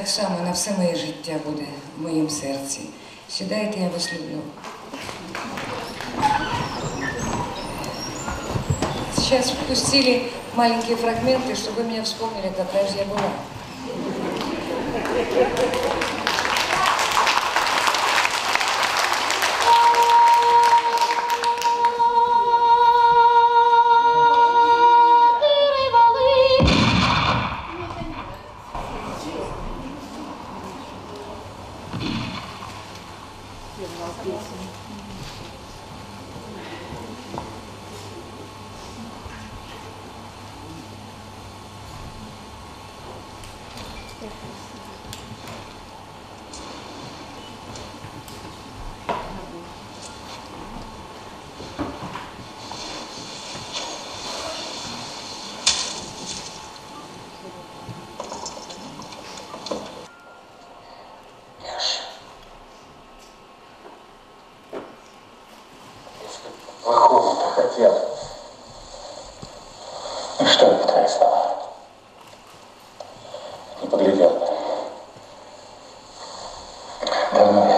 так само на все моє життя буде в моєму серці. Сідайте, я вас люблю. Сейчас впустили маленькие фрагменты, чтобы вы меня вспомнили, какая же я была. Amen.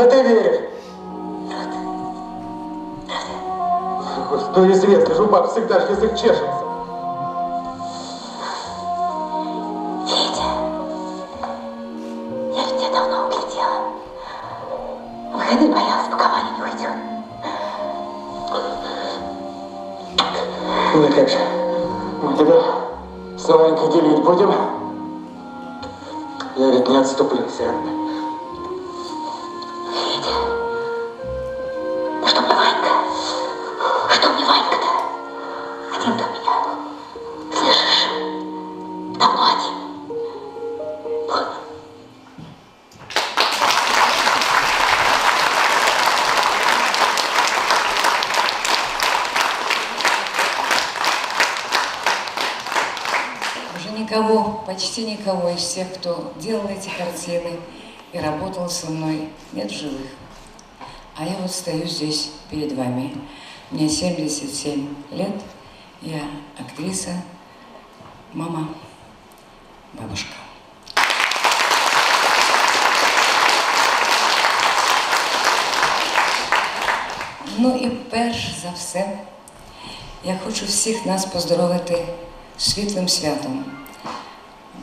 А ты веришь? Господи, известно, что у всегда же язык чешется. Давно один. Уже никого, почти никого из тех, кто делал эти картины и работал со мной, нет живых. А я вот стою здесь перед вами. Мне 77 лет, я актриса, мама, за все, я хочу всіх нас поздоровити світлим святом,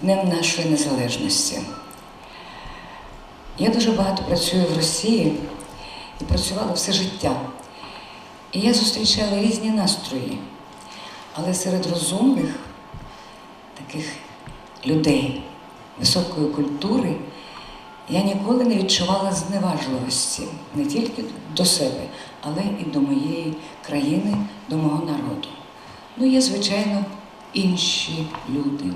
Днем нашої незалежності. Я дуже багато працюю в Росії і працювала все життя. І я зустрічала різні настрої, але серед розумних таких людей високої культури я ніколи не відчувала зневажливості не тільки до себе, але і до моєї країни, до мого народу. Ну, є, звичайно, інші люди,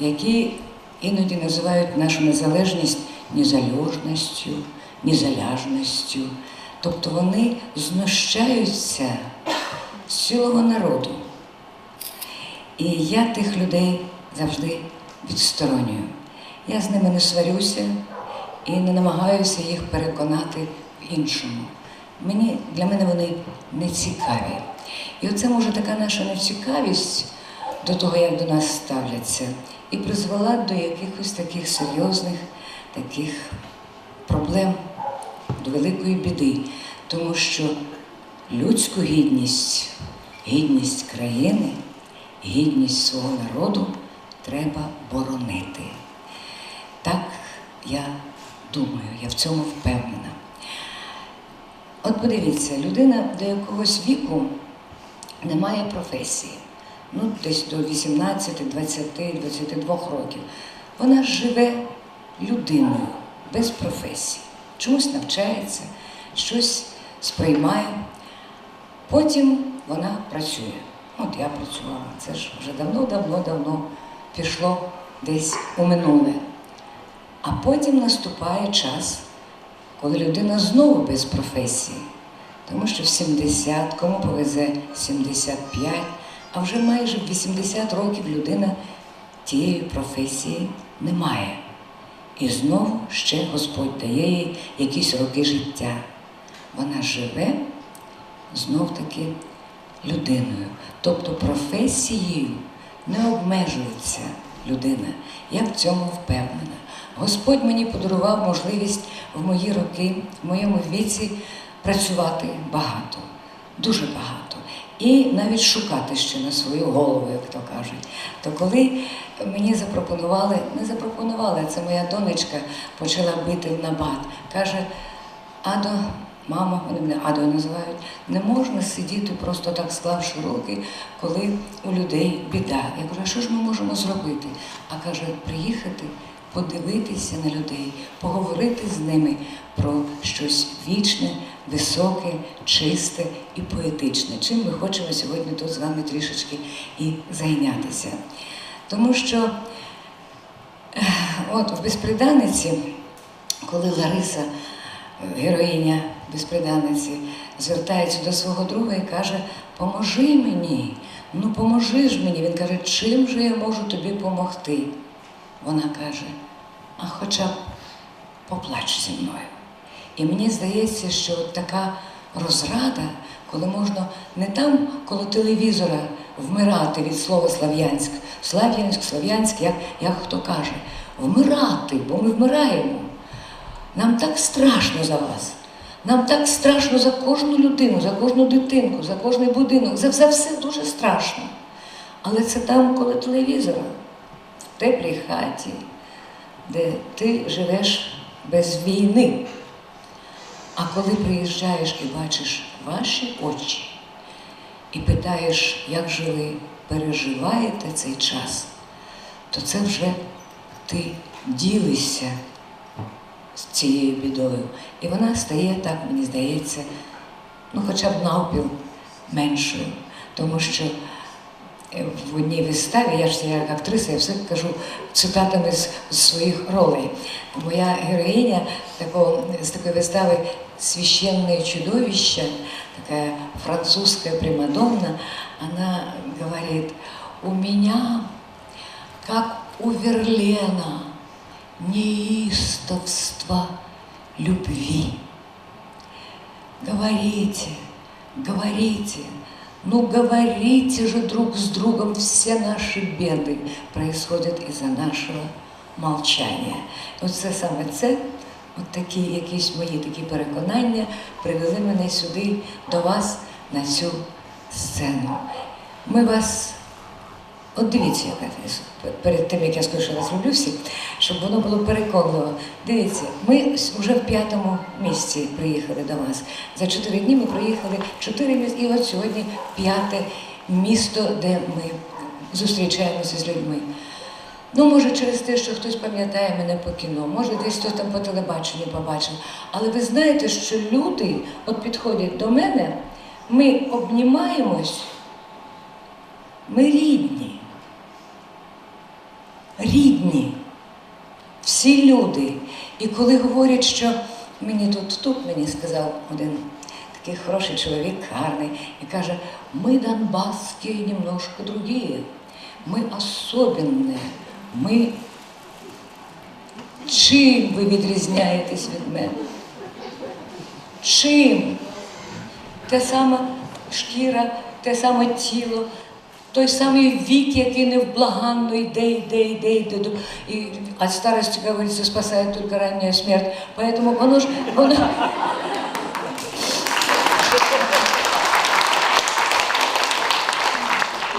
які іноді називають нашу незалежність незалежністю, незаляжністю. Тобто вони знущаються з цілого народу. І я тих людей завжди відсторонюю. Я з ними не сварюся і не намагаюся їх переконати в іншому. Мені, для мене вони не цікаві. І оце може така наша нецікавість до того, як до нас ставляться, і призвела до якихось таких серйозних таких проблем, до великої біди, тому що людську гідність, гідність країни, гідність свого народу треба боронити. Так я думаю, я в цьому впевнена. От подивіться, людина до якогось віку не має професії, ну десь до 18, 20, 22 років. Вона живе людиною без професії, чомусь навчається, щось сприймає. Потім вона працює. От я працювала. Це ж вже давно-давно-давно пішло десь у минуле. А потім наступає час, коли людина знову без професії. Тому що в 70, кому повезе 75, а вже майже в 80 років людина тієї професії не має. І знову ще Господь дає їй якісь роки життя. Вона живе знов таки людиною. Тобто професією не обмежується людина. Я в цьому впевнена. Господь мені подарував можливість в мої роки, в моєму віці працювати багато, дуже багато. І навіть шукати ще на свою голову, як то кажуть. То коли мені запропонували, не запропонували, це моя донечка почала бити в набат, каже, Адо, мама, вони мене Адо називають, не можна сидіти просто так склавши руки, коли у людей біда. Я кажу, а що ж ми можемо зробити? А каже, приїхати, подивитися на людей, поговорити з ними про щось вічне, високе, чисте і поетичне. Чим ми хочемо сьогодні тут з вами трішечки і зайнятися. Тому що от в безприданниці, коли Лариса, е, героїня безприданниці, звертається до свого друга і каже: Поможи мені, ну поможи ж мені. Він каже, чим же я можу тобі допомогти? Вона каже, а хоча б поплач зі мною. І мені здається, що от така розрада, коли можна не там коло телевізора вмирати від слова Слав'янськ, Слав'янськ, Слав'янськ, як, як хто каже, вмирати, бо ми вмираємо. Нам так страшно за вас. Нам так страшно за кожну людину, за кожну дитинку, за кожний будинок, за, за все дуже страшно. Але це там коло телевізора, в теплій хаті, де ти живеш без війни. А коли приїжджаєш і бачиш ваші очі і питаєш, як же ви переживаєте цей час, то це вже ти ділишся з цією бідою. І вона стає, так мені здається, ну хоча б навпіл меншою. Тому що в одній виставі, я ж як актриса, я все кажу цитатами з, з своїх ролей. Моя героїня такого, з такої вистави «Священное чудовище», такая французская примадонна, она говорит, у меня, как у Верлена, неистовство любви. Говорите, говорите, ну говорите же друг с другом, все наши беды происходят из-за нашего молчання. Оце саме це, от такі якісь мої такі переконання привели мене сюди до вас на цю сцену. Ми вас От дивіться, яка перед тим, як я скажу, що я вас люблю всіх, щоб воно було переконливо. Дивіться, ми вже в п'ятому місці приїхали до вас. За чотири дні ми проїхали чотири міста, і от сьогодні п'яте місто, де ми зустрічаємося з людьми. Ну, може, через те, що хтось пам'ятає мене по кіно, може, десь хтось там по телебаченню побачив. Але ви знаєте, що люди от підходять до мене, ми обнімаємось, ми рідні. Рідні. Всі люди. І коли говорять, що мені тут, тут мені сказав один такий хороший чоловік, гарний, і каже, ми донбасські немножко другие, ми особенні, ми чим ви відрізняєтесь від мене? Чим? Те саме шкіра, те саме тіло, той самий вік, який невблаганно йде, йде, йде, йде. І от старости, как говорится, спасает только ранняя смерть. Поэтому воно ж, воно,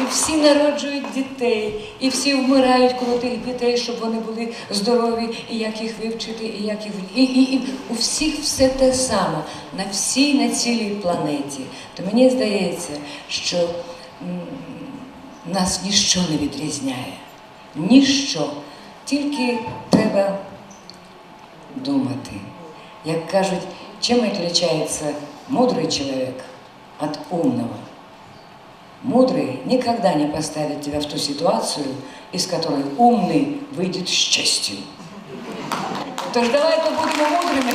І всі народжують дітей, і всі вмирають коло тих дітей, щоб вони були здорові, і як їх вивчити, і як їх і, і, і у всіх все те саме на всій на цілій планеті. То мені здається, що нас ніщо не відрізняє. Ніщо. Тільки треба думати. Як кажуть, чим відрізняється мудрий чоловік від умного? Мудрый никогда не поставит тебя в ту ситуацию, из которой умный выйдет с честью. Тож давайте будемо мудрими.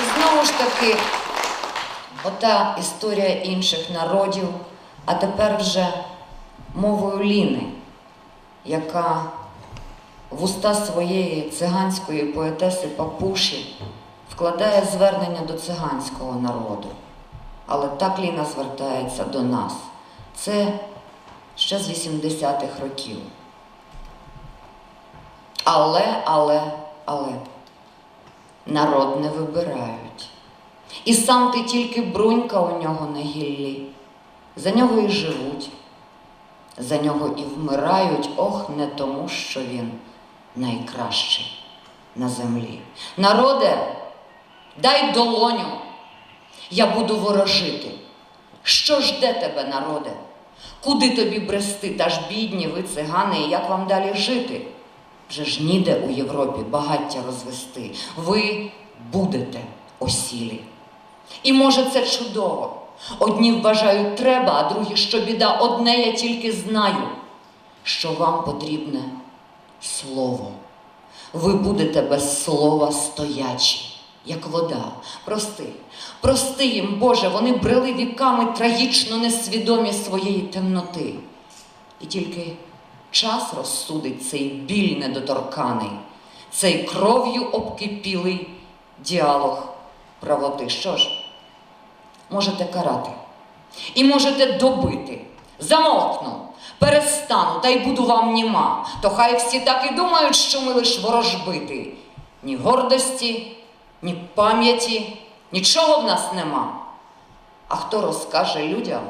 І знову ж таки, ота історія інших народів, А тепер вже мовою Ліни, яка в уста своєї циганської поетеси Папуші вкладає звернення до циганського народу. Але так Ліна звертається до нас. Це ще з 80-х років. Але, але, але народ не вибирають. І сам ти тільки брунька у нього на гіллі. За нього і живуть, за нього і вмирають, ох, не тому, що він найкращий на землі. Народе, дай долоню, я буду ворожити. Що жде тебе, народе? Куди тобі брести, та ж бідні ви цигани, і як вам далі жити? Вже ж ніде у Європі багаття розвести. Ви будете осілі. І може це чудово. Одні вважають треба, а другі, що біда, одне я тільки знаю, що вам потрібне слово. Ви будете без слова стоячі, як вода. Прости, прости їм, Боже, вони брели віками трагічно несвідомі своєї темноти. І тільки час розсудить цей біль недоторканий, цей кров'ю обкипілий діалог правоти. Що ж, можете карати і можете добити. Замовкну, перестану, та й буду вам німа. То хай всі так і думають, що ми лиш ворожбити. Ні гордості, ні пам'яті, нічого в нас нема. А хто розкаже людям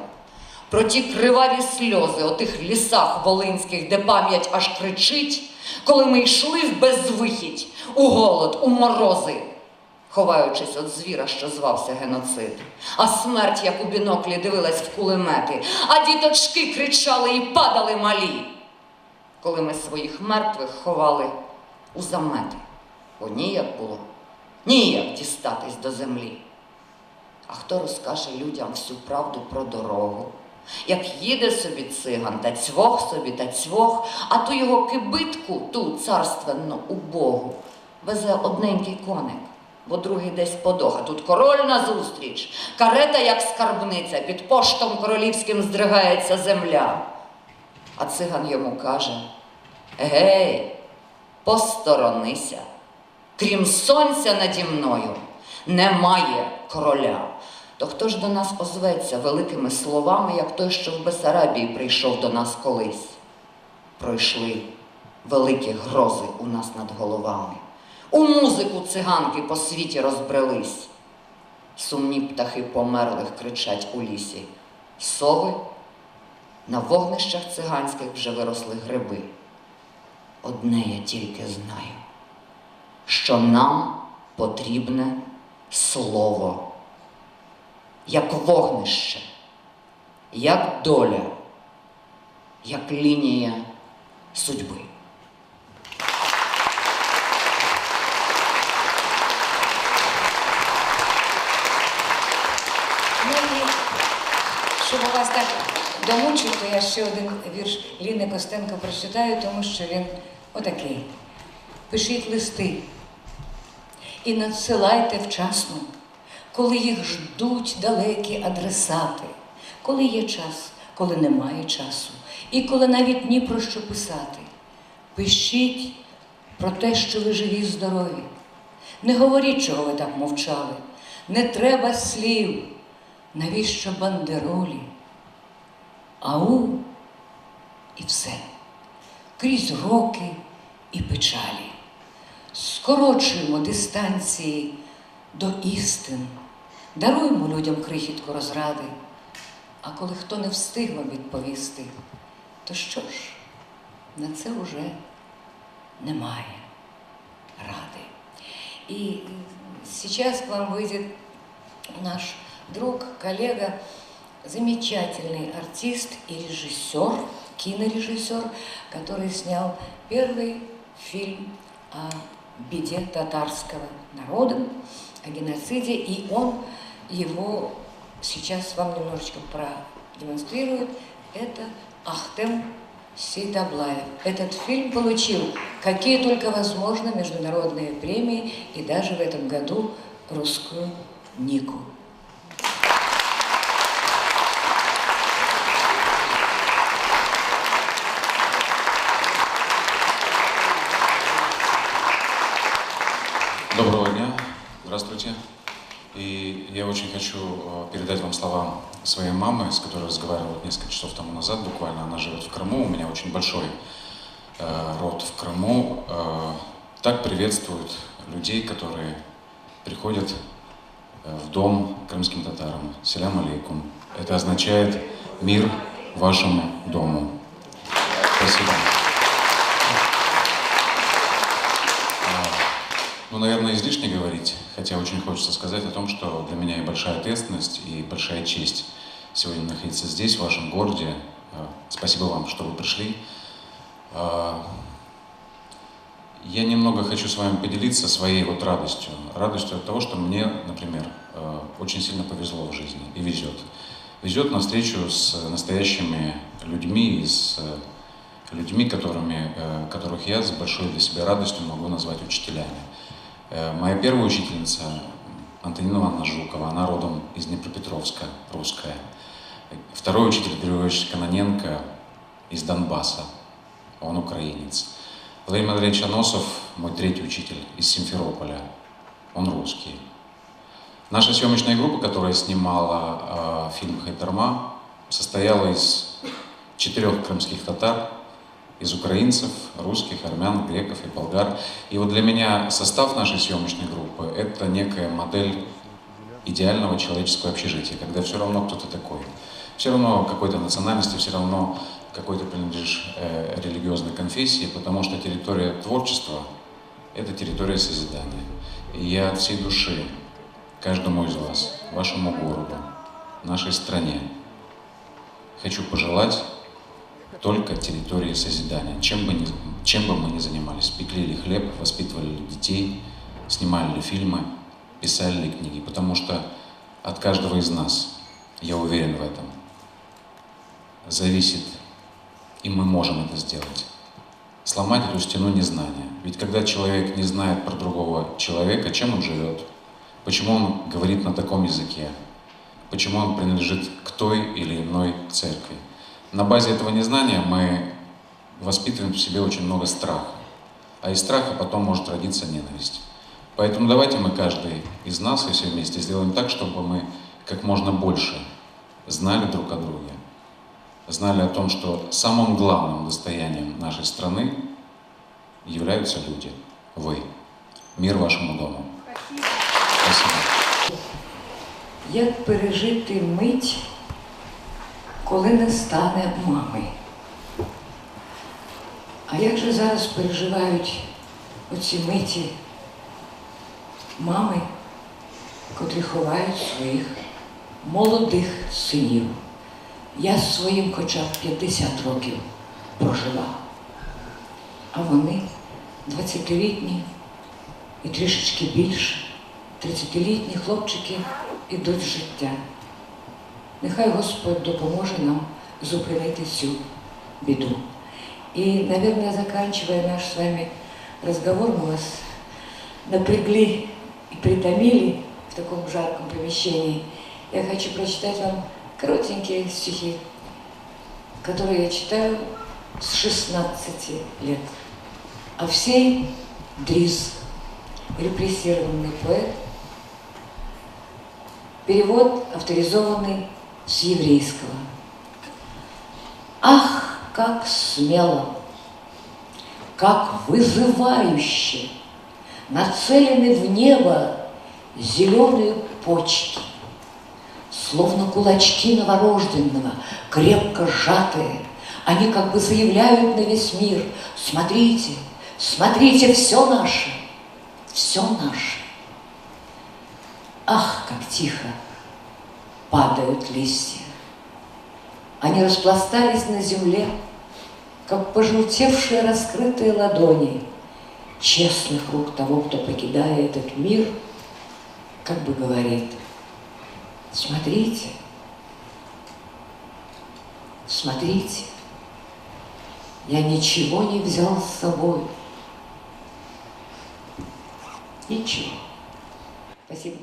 про ті криваві сльози у тих лісах волинських, де пам'ять аж кричить, коли ми йшли в безвихідь, у голод, у морози, ховаючись від звіра, що звався геноцид, а смерть, як у біноклі, дивилась в кулемети, а діточки кричали і падали малі, коли ми своїх мертвих ховали у замети. Бо ніяк було, ніяк дістатись до землі. А хто розкаже людям всю правду про дорогу? Як їде собі циган, та цвох собі, та цвох, а ту його кибитку, ту царственну убогу, везе одненький коник, бо другий десь подох, а тут король назустріч, карета, як скарбниця, під поштом королівським здригається земля. А циган йому каже: Гей, посторонися, крім сонця наді мною немає короля. То хто ж до нас озветься великими словами, як той, що в Бесарабії прийшов до нас колись? Пройшли великі грози у нас над головами. У музику циганки по світі розбрелись. Сумні птахи померлих кричать у лісі. Сови на вогнищах циганських вже виросли гриби. Одне я тільки знаю, що нам потрібне слово, як вогнище, як доля, як лінія судьби. Ну і так домучити, то я ще один вірш Ліни Костенко прочитаю, тому що він отакий. Пишіть листи і надсилайте вчасно, коли їх ждуть далекі адресати, коли є час, коли немає часу, і коли навіть ні про що писати. Пишіть про те, що ви живі здорові. Не говоріть, чого ви так мовчали. Не треба слів. Навіщо бандеролі? Ау і все. Крізь роки і печалі. Скорочуємо дистанції до істин, даруємо людям крихітку розради. А коли хто не встиг вам відповісти, то що ж, на це вже немає рады. И сейчас к вам выйдет наш друг, коллега, замечательный артист и режиссер, кинорежиссер, который снял первый фильм о беде татарского народа, о геноциде, и он его сейчас вам немножечко продемонстрирует. Это Ахтем Сейдаблаев. Этот фильм получил какие только возможно международные премии и даже в этом году русскую Нику. Здравствуйте. И я очень хочу э, передать вам слова своей мамы, с которой разговаривал несколько часов тому назад буквально. Она живет в Крыму, у меня очень большой э, род в Крыму. Э, так приветствуют людей, которые приходят э, в дом крымским татарам. Селям алейкум. Это означает мир вашему дому. Спасибо. Ну, наверное, излишне говорить, хотя очень хочется сказать о том, что для меня и большая ответственность, и большая честь сегодня находиться здесь, в вашем городе. Э, Спасибо вам, что вы пришли. Э, Я немного хочу с вами поделиться своей вот радостью. Радостью от того, что мне, например, э, очень сильно повезло в жизни и везет. Везет на встречу с настоящими людьми и с людьми, которыми, которых я с большой для себя радостью могу назвать учителями. Э, Моя первая учительница Антонина Ивановна Жукова, она родом из Днепропетровска, русская. Второй учитель Григорьевич Каноненко из Донбасса, он украинец. Владимир Андреевич Аносов, мой третий учитель, из Симферополя, он русский. Наша съемочная группа, которая снимала э, фильм «Хайдарма», состояла из четырех крымских татар, из украинцев, русских, армян, греков и болгар. И вот для меня состав нашей съемочной группы – это некая модель идеального человеческого общежития, когда все равно кто-то такой. Все равно какой-то национальности, все равно какой-то принадлежишь э, религиозной конфессии, потому что территория творчества – это территория созидания. И я от всей души каждому из вас, вашему городу, нашей стране хочу пожелать только территории созидания. Чем бы, ни, чем бы мы ни занимались, пекли ли хлеб, воспитывали ли детей, снимали ли фильмы, писали ли книги, потому что от каждого из нас, я уверен в этом, зависит, и мы можем это сделать. Сломать эту стену незнания. Ведь когда человек не знает про другого человека, чем он живет, почему он говорит на таком языке, почему он принадлежит к той или иной церкви, на базе этого незнания мы воспитываем в себе очень много страха. А из страха потом может родиться ненависть. Поэтому давайте мы каждый из нас и все вместе сделаем так, чтобы мы как можно больше знали друг о друге. Знали о том, что самым главным достоянием нашей страны являются люди. Вы. Мир вашему дому. Спасибо. Як пережити мить, коли не стане мами? А як же зараз переживають оці миті мами, котрі ховають своїх молодих синів? Я з своїм хоча б 50 років прожила, а вони 20-літні і трішечки більше, 30-літні хлопчики ідуть в життя. Нехай Господь допоможе нам зупинити цю беду. И, наверное, заканчивая наш с вами разговор, мы вас напрягли и притомили в таком жарком помещении. Я хочу прочитать вам коротенькие стихи, которые я читаю с 16 лет. Овсей Дриз, репрессированный поэт, перевод авторизованный с еврейского. Ах, как смело, как вызывающе нацелены в небо зеленые почки, словно кулачки новорожденного, крепко сжатые. Они как бы заявляют на весь мир, смотрите, смотрите, все наше, все наше. Ах, как тихо падают листья. Они распластались на земле, как пожелтевшие раскрытые ладони честных рук того, кто покидая этот мир, как бы говорит, смотрите, смотрите, я ничего не взял с собой. Ничего. Спасибо.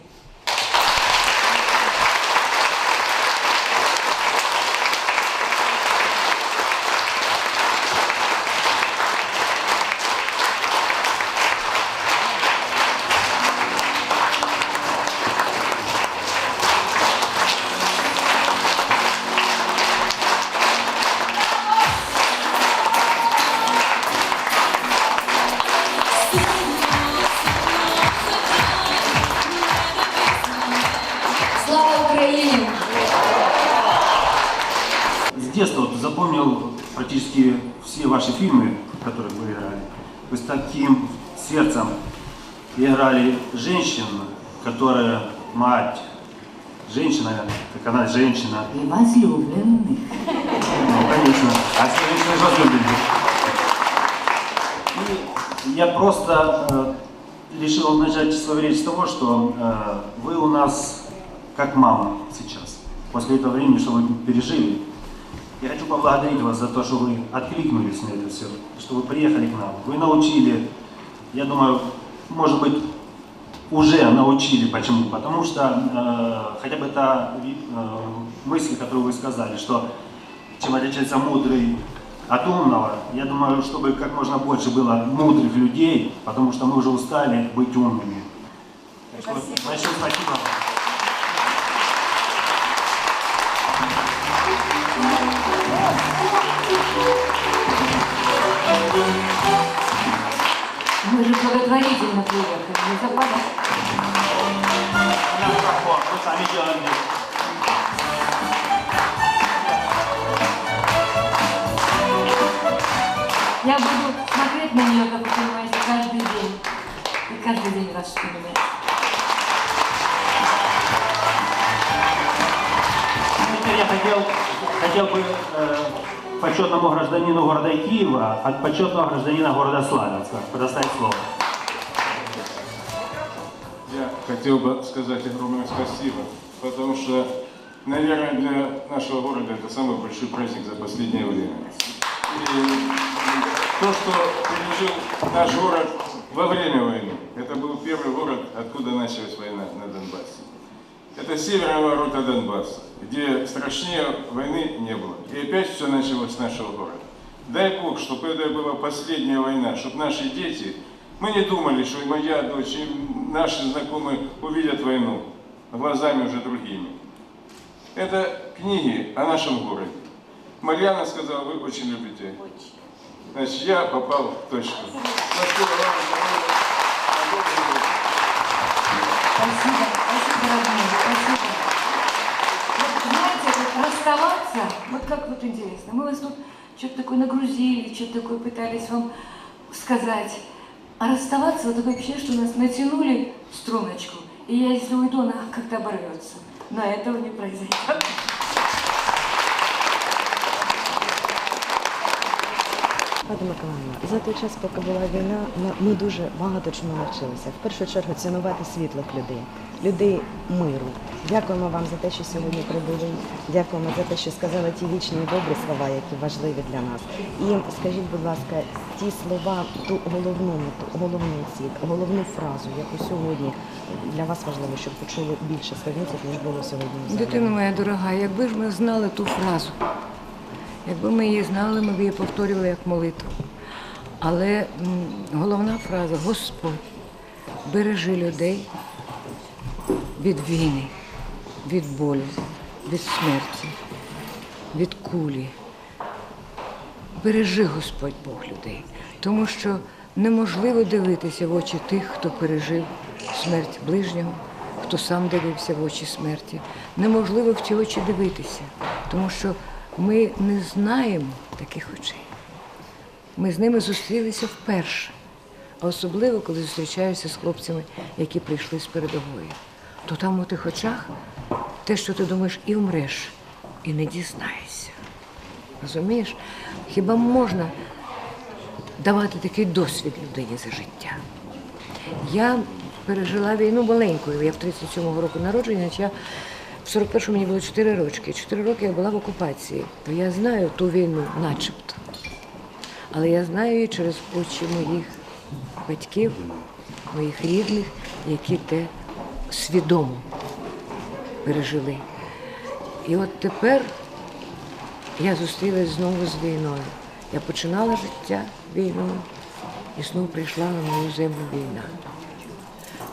Женщин, которая мать, женщина, как она женщина. И возлюбленных. Ну, конечно. А все женщины возлюблены. И я просто э, решил начать свою речь с того, что э, вы у нас как мама сейчас. После этого времени, что вы пережили. Я хочу поблагодарить вас за то, что вы откликнулись на это все, что вы приехали к нам. Вы научили, я думаю, может быть, уже научили. Почему? Потому что э, хотя бы та э, мысль, которую вы сказали, что чем отличается мудрый от умного, я думаю, чтобы как можно больше было мудрых людей, потому что мы уже устали быть умными. Так что большое спасибо вам. Она проход, мы сами. Я буду смотреть на нее, как вы понимаете, каждый день. И каждый день вас вспоминать. Теперь я хотел, хотел бы э, почетному гражданину города Киева от почетного гражданина города Славянска предоставить слово. Хотел бы сказать огромное спасибо, потому что, наверное, для нашего города это самый большой праздник за последнее время. И то, что пережил наш город во время войны, это был первый город, откуда началась война на Донбассе. Это северная ворота Донбасса, где страшнее войны не было. И опять все началось с нашего города. Дай Бог, чтобы это была последняя война, чтобы наши дети, мы не думали, что моя дочь, и наши знакомые увидят войну глазами уже другими. Это книги о нашем городе. Марьяна сказала, вы очень любите. Значит, я попал в точку. Спасибо вам. здоровья, Спасибо, спасибо, родные, спасибо. Вот, знаете, вот расставаться, вот как вот интересно, мы вас тут что-то такое нагрузили, что-то такое пытались вам сказать. А расставаться, вот такое ощущение, что нас натянули струночку, и я, если уйду, она как-то оборвется. Но этого не произойдет. Пане Миколаївна, за той час, поки була війна, ми- дуже багато чому навчилися. В першу чергу цінувати світлих людей, людей миру. Дякуємо вам за те, що сьогодні прибули. Дякуємо за те, що сказали ті вічні і добрі слова, які важливі для нас. І скажіть, будь ласка, ті слова, ту головну, ту головну ціль, головну фразу, яку сьогодні для вас важливо, щоб почули більше словінців, ніж було сьогодні. Дитина моя дорога, якби ж ми знали ту фразу, якби ми її знали, ми б її повторювали як молитву. Але головна фраза Господь, бережи людей від війни, від болю, від смерті, від кулі, бережи Господь Бог людей, тому що неможливо дивитися в очі тих, хто пережив смерть ближнього, хто сам дивився в очі смерті. Неможливо в ті очі дивитися, тому що ми не знаємо таких очей. Ми з ними зустрілися вперше, а особливо, коли зустрічаюся з хлопцями, які прийшли з передової. То там у тих очах те, що ти думаєш, і вмреш, і не дізнаєшся. Розумієш? Хіба можна давати такий досвід людині за життя? Я пережила війну маленькою. Я в 37-го року народження, я в 41-му мені було 4 роки. 4 роки я була в окупації. То я знаю ту війну, начебто. Але я знаю її через очі моїх батьків, моїх рідних, які те свідомо пережили. І от тепер я зустрілась знову з війною. Я починала життя війною і знову прийшла на мою землю війна.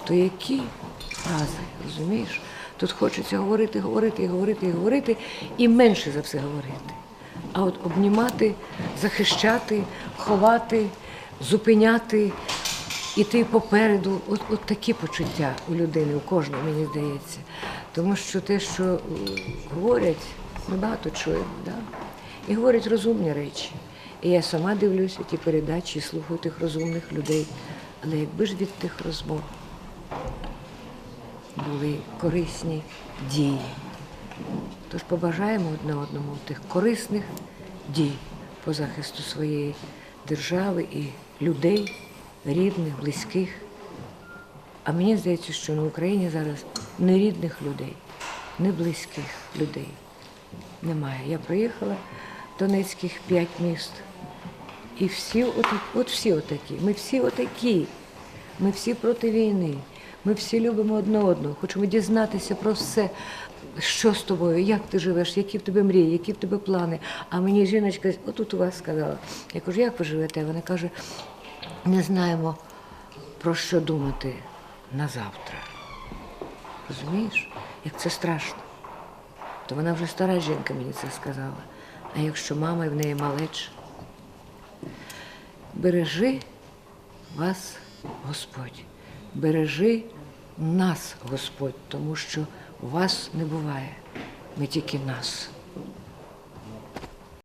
То які фрази, розумієш? Тут хочеться говорити, говорити, говорити, говорити, і менше за все говорити. А от обнімати, захищати, ховати, зупиняти, іти попереду. От, от такі почуття у людини, у кожного, мені здається. Тому що те, що е, говорять, ми багато чуємо, да? і говорять розумні речі. І я сама дивлюся ті передачі, слухаю тих розумних людей. Але якби ж від тих розмов були корисні дії. Тож побажаємо одне одному тих корисних дій по захисту своєї держави і людей, рідних, близьких. А мені здається, що на Україні зараз не рідних людей, не близьких людей немає. Я проїхала Донецьких п'ять міст. І всі отакі, от всі отакі. Ми всі отакі. Ми всі проти війни. Ми всі любимо одне одного, хочемо дізнатися про все, що з тобою, як ти живеш, які в тебе мрії, які в тебе плани. А мені жіночка, отут у вас сказала. Я кажу, як ви живете? Вона каже, не знаємо про що думати на завтра. Розумієш, як це страшно. То вона вже стара жінка мені це сказала. А якщо мама і в неї малеч, бережи вас, Господь, бережи нас, Господь, тому що вас не буває, ми тільки нас.